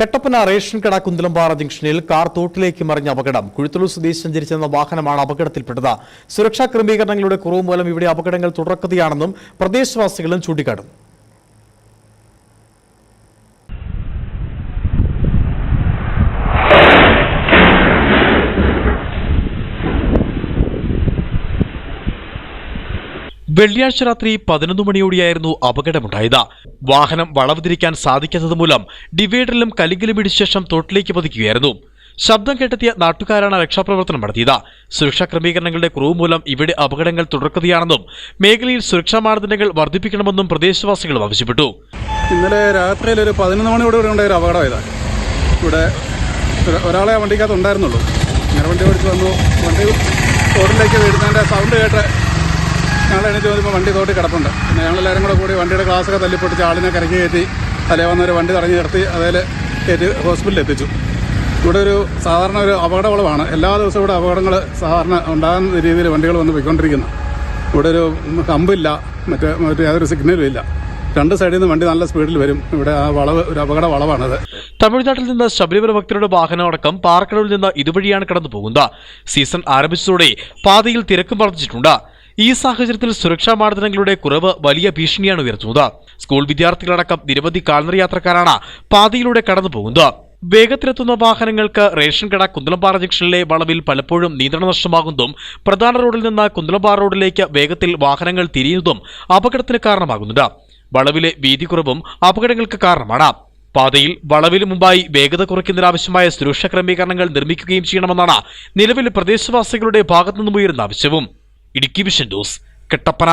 Kattappana ration കട കുന്തലമ്പാറ ജംഗ്ഷനിൽ car തോട്ടിലേക്ക് മറിഞ്ഞ അപകടം. കുഴുത്തലൂർ സ്വദേശി സഞ്ചരിച്ചിരുന്ന വാഹനമാണ് അപകടത്തിൽപ്പെട്ടത്. സുരക്ഷാ ക്രമീകരണങ്ങളുടെ കുറവ് മൂലം ഇവിടെ അപകടങ്ങൾ തുടർക്കഥയാണെന്നും പ്രദേശവാസികളും ചൂണ്ടിക്കാട്ടുന്നു വെള്ളിയാഴ്ച രാത്രി പതിനൊന്ന് മണിയോടെയായിരുന്നു അപകടമുണ്ടായത്. വാഹനം വളവ് തിരിക്കാൻ സാധിക്കാത്തത് മൂലം ഡിവൈഡറിലും കലിങ്കിലും ഇടിച്ച ശേഷം തോട്ടിലേക്ക് പതിക്കുകയായിരുന്നു. ശബ്ദം കേട്ടെത്തിയ നാട്ടുകാരാണ് രക്ഷാപ്രവർത്തനം നടത്തിയത്. സുരക്ഷാ ക്രമീകരണങ്ങളുടെ കുറവ് മൂലം ഇവിടെ അപകടങ്ങൾ തുടർക്കുകയാണെന്നും മേഖലയിൽ സുരക്ഷാ മാനദണ്ഡങ്ങൾ വർദ്ധിപ്പിക്കണമെന്നും പ്രദേശവാസികൾ ആവശ്യപ്പെട്ടു. ഇന്നലെ രാത്രിയിൽ ഒരു പതിനൊന്ന് മണിയോടെ ഉണ്ടായ ഒരു അപകടമായതാണ് ഇവിടെ ഒരാളെ വണ്ടിക്കകത്ത് ഉണ്ടായിരുന്നുള്ളൂ. ഇങ്ങനെ വണ്ടി ഓടിച്ച് വന്നു. വണ്ടി റോഡിലേക്ക് വീഴുന്നതിന്റെ സൗണ്ട് കേട്ട് ഞങ്ങൾ എണീറ്റ് നോക്കുമ്പോൾ വണ്ടി തോട്ടി കിടപ്പുണ്ട്. പിന്നെ ഞങ്ങളെല്ലാവരും കൂടെ കൂടി വണ്ടിയുടെ ഗ്ലാസ്സൊക്കെ തല്ലിപ്പൊട്ടിച്ച് ആളിനെ കരക്കി കയറ്റി തലേ വന്നൊരു വണ്ടി തടഞ്ഞു നിർത്തി അതിൽ കയറ്റി ഹോസ്പിറ്റലിൽ എത്തിച്ചു. ഇവിടെ ഒരു സാധാരണ ഒരു അപകടവളവാണ്. എല്ലാ ദിവസവും ഇവിടെ അപകടങ്ങൾ സാധാരണ ഉണ്ടാകുന്ന രീതിയിൽ വണ്ടികൾ വന്ന് പോയിക്കൊണ്ടിരിക്കുന്നു. ഇവിടെ ഒരു കമ്പില്ല മറ്റേ മറ്റേ യാതൊരു സിഗ്നലും ഇല്ല. രണ്ട് സൈഡിൽ നിന്ന് വണ്ടി നല്ല സ്പീഡിൽ വരും. ഇവിടെ ആ വളവ് ഒരു അപകട വളവാണത് തമിഴ്നാട്ടിൽ നിന്ന് ശബരിമല ഭക്തരുടെ വാഹനം അടക്കം പാറക്കടവിൽ നിന്ന് ഇതുവഴിയാണ് കടന്നു പോകുന്നത് സീസൺ ആരംഭിച്ചതോടെ പാതയിൽ തിരക്കും വർദ്ധിച്ചിട്ടുണ്ട്. ഈ സാഹചര്യത്തിൽ സുരക്ഷാ മാനദണ്ഡങ്ങളുടെ കുറവ് വലിയ ഭീഷണിയാണ് ഉയർത്തുന്നത്. സ്കൂൾ വിദ്യാർത്ഥികളടക്കം നിരവധി കാൽനട യാത്രക്കാരാണ് പാതയിലൂടെ കടന്നു പോകുന്നത്. വേഗത്തിലെത്തുന്ന വാഹനങ്ങൾക്ക് റേഷൻ കട കുന്തളംപാറ ജംഗ്ഷനിലെ വളവിൽ പലപ്പോഴും നിയന്ത്രണ നഷ്ടമാകുന്നതും പ്രധാന റോഡിൽ നിന്ന് കുന്തളംപാറ റോഡിലേക്ക് വേഗത്തിൽ വാഹനങ്ങൾ തിരിയുന്നതും അപകടത്തിന് കാരണമാകുന്നുണ്ട്. വളവിലെ വീതി കുറവും അപകടങ്ങൾക്ക് കാരണമാണ്. പാതയിൽ വളവിന് മുമ്പായി വേഗത കുറയ്ക്കുന്നതിനാവശ്യമായ സുരക്ഷാ ക്രമീകരണങ്ങൾ നിർമ്മിക്കുകയും ചെയ്യണമെന്നാണ് നിലവിൽ പ്രദേശവാസികളുടെ ഭാഗത്തുനിന്നും ഉയരുന്ന ആവശ്യവും. Idukki vision news. കട്ടപ്പന